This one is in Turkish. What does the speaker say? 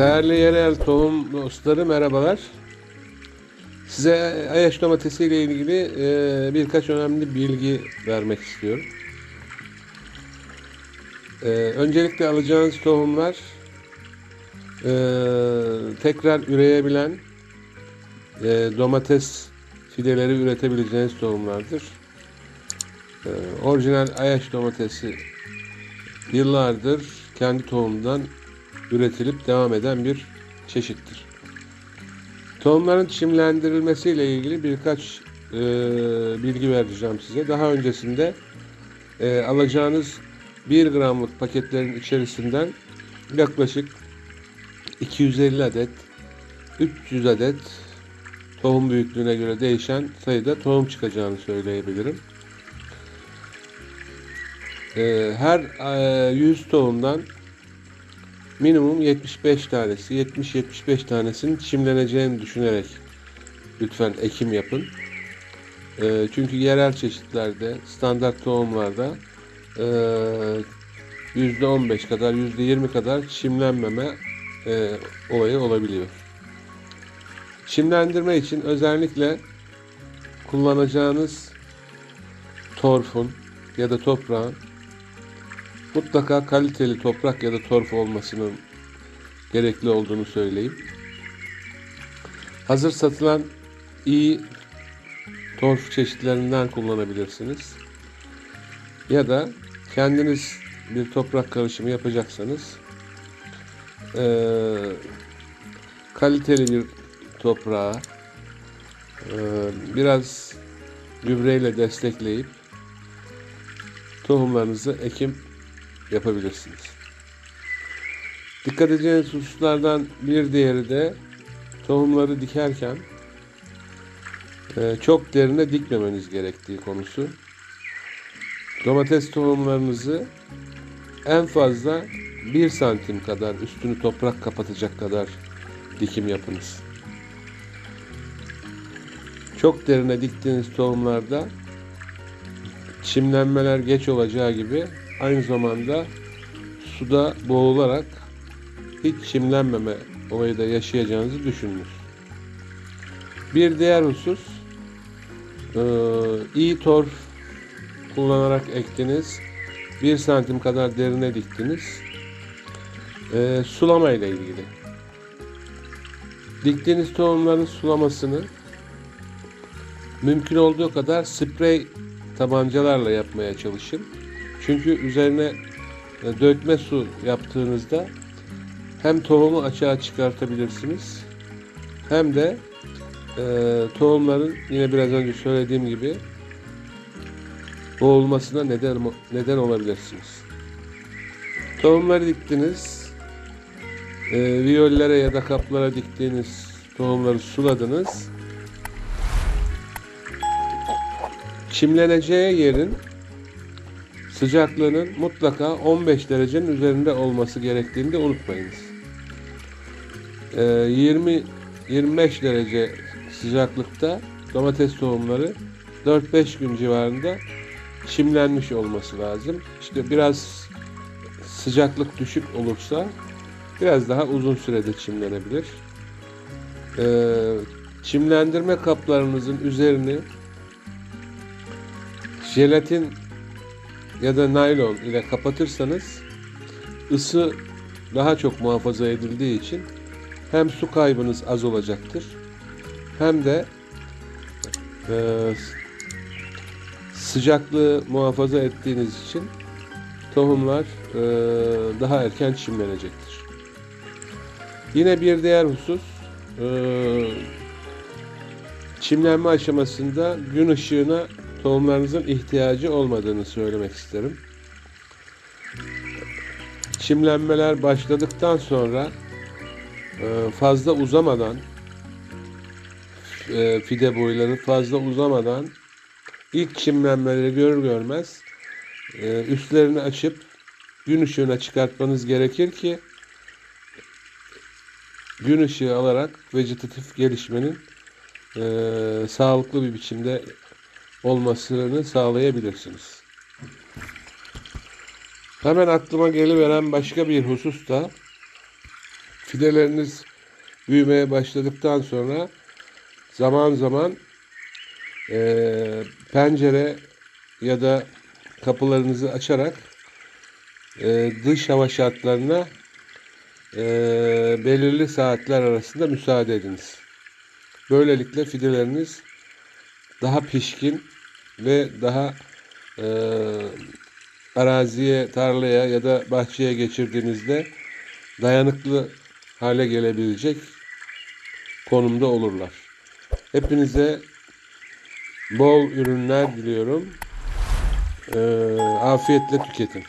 Değerli yerel tohum dostları merhabalar. Size Ayaş domatesi ile ilgili e, birkaç önemli bilgi vermek istiyorum. E, öncelikle alacağınız tohumlar e, tekrar üreyebilen e, domates fideleri üretebileceğiniz tohumlardır. E, orijinal Ayaş domatesi yıllardır kendi tohumundan üretilip devam eden bir çeşittir. Tohumların çimlendirilmesiyle ilgili birkaç e, bilgi vereceğim size. Daha öncesinde e, alacağınız 1 gramlık paketlerin içerisinden yaklaşık 250 adet 300 adet tohum büyüklüğüne göre değişen sayıda tohum çıkacağını söyleyebilirim. E, her e, 100 tohumdan minimum 75 tanesi, 70-75 tanesinin çimleneceğini düşünerek lütfen ekim yapın. E, çünkü yerel çeşitlerde, standart tohumlarda e, %15 kadar, %20 kadar çimlenmeme e, olayı olabiliyor. Çimlendirme için özellikle kullanacağınız torfun ya da toprağın mutlaka kaliteli toprak ya da torf olmasının gerekli olduğunu söyleyeyim. Hazır satılan iyi torf çeşitlerinden kullanabilirsiniz. Ya da kendiniz bir toprak karışımı yapacaksanız eee, kaliteli bir toprağa eee, biraz gübreyle destekleyip tohumlarınızı ekim yapabilirsiniz. Dikkat edeceğiniz hususlardan bir diğeri de tohumları dikerken e, çok derine dikmemeniz gerektiği konusu. Domates tohumlarınızı en fazla 1 santim kadar üstünü toprak kapatacak kadar dikim yapınız. Çok derine diktiğiniz tohumlarda çimlenmeler geç olacağı gibi aynı zamanda suda boğularak hiç çimlenmeme olayı da yaşayacağınızı düşününüz. Bir diğer husus e, iyi torf kullanarak ektiniz. 1 santim kadar derine diktiniz. E, sulama ile ilgili. Diktiğiniz tohumların sulamasını mümkün olduğu kadar sprey tabancalarla yapmaya çalışın. Çünkü üzerine e, dökme su yaptığınızda hem tohumu açığa çıkartabilirsiniz hem de e, tohumların yine biraz önce söylediğim gibi boğulmasına neden neden olabilirsiniz. Tohumları diktiniz. E, viyollere ya da kaplara diktiğiniz tohumları suladınız. Çimleneceği yerin sıcaklığının mutlaka 15 derecenin üzerinde olması gerektiğini de unutmayınız. Ee, 20-25 derece sıcaklıkta domates tohumları 4-5 gün civarında çimlenmiş olması lazım. İşte biraz sıcaklık düşük olursa biraz daha uzun sürede çimlenebilir. Ee, çimlendirme kaplarınızın üzerini jelatin ya da naylon ile kapatırsanız ısı daha çok muhafaza edildiği için hem su kaybınız az olacaktır hem de e, sıcaklığı muhafaza ettiğiniz için tohumlar e, daha erken çimlenecektir. Yine bir diğer husus e, çimlenme aşamasında gün ışığına tohumlarınızın ihtiyacı olmadığını söylemek isterim. Çimlenmeler başladıktan sonra e, fazla uzamadan e, fide boyları fazla uzamadan ilk çimlenmeleri görür görmez e, üstlerini açıp gün ışığına çıkartmanız gerekir ki gün ışığı alarak vegetatif gelişmenin sağlıklı bir biçimde olmasını sağlayabilirsiniz. Hemen aklıma geliveren başka bir husus da Fideleriniz büyümeye başladıktan sonra zaman zaman eee, pencere ya da kapılarınızı açarak eee, dış hava şartlarına eee, belirli saatler arasında müsaade ediniz. Böylelikle fideleriniz daha pişkin ve daha eee, araziye, tarlaya ya da bahçeye geçirdiğinizde dayanıklı hale gelebilecek konumda olurlar. Hepinize bol ürünler diliyorum. Eee, afiyetle tüketin.